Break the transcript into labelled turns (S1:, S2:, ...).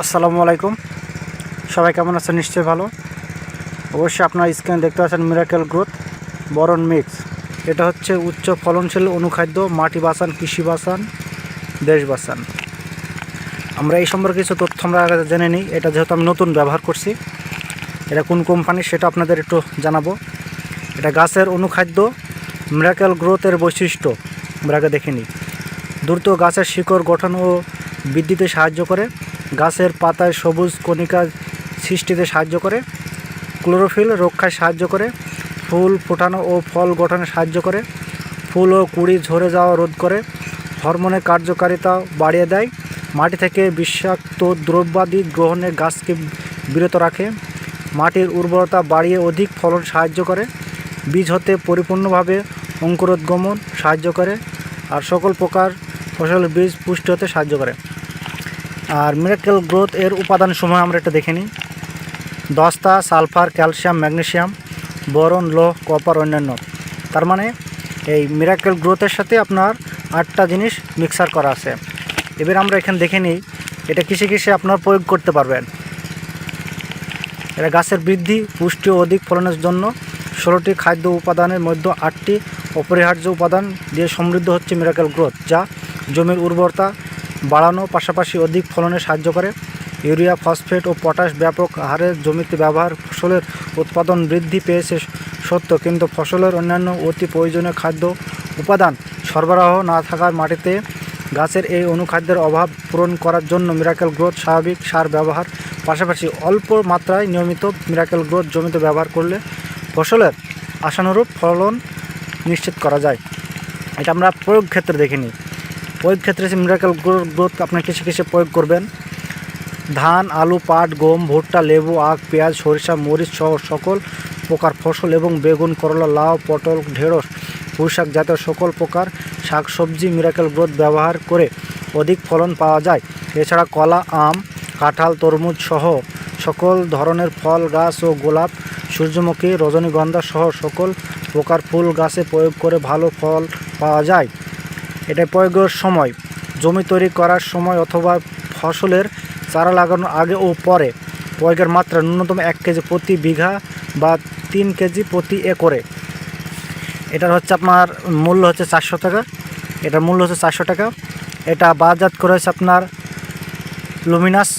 S1: আসসালামু আলাইকুম। সবাই কেমন আছেন? নিশ্চয়ই ভালো। অবশ্যই আপনার স্ক্রিনে দেখতে পাচ্ছেন মিরাকেল গ্রোথ বরণ মিক্স এটা হচ্ছে উচ্চ ফলনশীল অনুখাদ্য, মাটি বাঁচান কৃষি বাঁচান দেশ বাঁচান আমরা এই সম্পর্কে কিছু তথ্য আমরা আগে জেনে নিই। এটা যেহেতু আমি নতুন ব্যবহার করছি, এটা কোন কোম্পানি সেটা আপনাদের একটু জানাব। এটা গাছের অনুখাদ্য মিরাকেল গ্রোথের বৈশিষ্ট্য আমরা আগে দেখে নিই। দ্রুত গাছের শিকড় গঠন ও বৃদ্ধিতে সাহায্য করে। গাছের পাতায় সবুজ কণিকা সৃষ্টিতে সাহায্য করে, ক্লোরোফিল রক্ষায় সাহায্য করে, ফুল ফোটানো ও ফল গঠনে সাহায্য করে, ফুল ও কুড়ি ঝরে যাওয়া রোধ করে, হরমোনের কার্যকারিতা বাড়িয়ে দেয়, মাটি থেকে বিষাক্ত দ্রব্যাদি গ্রহণে গাছকে বিরত রাখে, মাটির উর্বরতা বাড়িয়ে অধিক ফলন সাহায্য করে, বীজ হতে পরিপূর্ণভাবে অঙ্কুরোদ্গমন সাহায্য করে, আর সকল প্রকার ফসলের বীজ পুষ্টি হতে সাহায্য করে। আর মিরাকেল গ্রোথ এর উপাদান সময় আমরা এটা দেখে নিই। দস্তা, সালফার, ক্যালসিয়াম, ম্যাগনেসিয়াম বরণ লোহ, কপার অন্যান্য। তার মানে এই মিরাকেল গ্রোথের সাথে আপনার আটটা জিনিস মিক্সার করা আছে। এবার আমরা এখানে দেখে নিই, এটা কিসে কিসে আপনার প্রয়োগ করতে পারবেন। এটা গাছের বৃদ্ধি, পুষ্টি ও অধিক ফলনের জন্য ষোলোটি খাদ্য উপাদানের মধ্যে আটটি অপরিহার্য উপাদান দিয়ে সমৃদ্ধ হচ্ছে মিরাকেল গ্রোথ যা জমির উর্বরতা বাড়ানো পাশাপাশি অধিক ফলনে সাহায্য করে। ইউরিয়া, ফসফেট ও পটাশ ব্যাপক হারে জমিতে ব্যবহার, ফসলের উৎপাদন বৃদ্ধি পেয়েছে সত্য, কিন্তু ফসলের অন্যান্য অতি প্রয়োজনীয় খাদ্য উপাদান সরবরাহ না থাকার মাটিতে গাছের এই অনুখাদ্যের অভাব পূরণ করার জন্য মিরাকেল গ্রোথ স্বাভাবিক সার ব্যবহার, পাশাপাশি অল্প মাত্রায় নিয়মিত মিরাকেল গ্রোথ জমিতে ব্যবহার করলে ফসলের আশানুরূপ ফলন নিশ্চিত করা যায়। এটা আমরা প্রয়োগ ক্ষেত্রে দেখে প্রয়োগ ক্ষেত্রে মিরাকেল গ্রোথ আপনার কৃষি কৃষি প্রয়োগ করবেন? ধান, আলু, পাট, গম, ভুট্টা, লেবু, আখ, পেঁয়াজ, সরিষা, মরিচ সহ সকল প্রকার ফসল এবং বেগুন, করলা, লাউ, পটল, ঢেঁড়স, পুঁইশাক জাতীয় সকল প্রকার শাকসবজি মিরাকেল গ্রোথ ব্যবহার করে অধিক ফলন পাওয়া যায়। এছাড়া কলা, আম, কাঁঠাল, তরমুজ সহ সকল ধরনের ফল, গাছ ও গোলাপ, সূর্যমুখী, রজনীগন্ধা সহ সকল প্রকার ফুল গাছে প্রয়োগ করে ভালো ফল পাওয়া যায়। এটা প্রয়োগের সময়, জমি তৈরি করার সময় অথবা ফসলের চারা লাগানোর আগে ও পরে প্রয়োগের মাত্রা ন্যূনতম এক কেজি প্রতি বিঘা বা তিন কেজি প্রতি একরে। এটার হচ্ছে আপনার মূল্য হচ্ছে চারশো টাকা। এটার মূল্য হচ্ছে চারশো টাকা। এটা বাজাত করে হচ্ছে আপনার লুমিনাস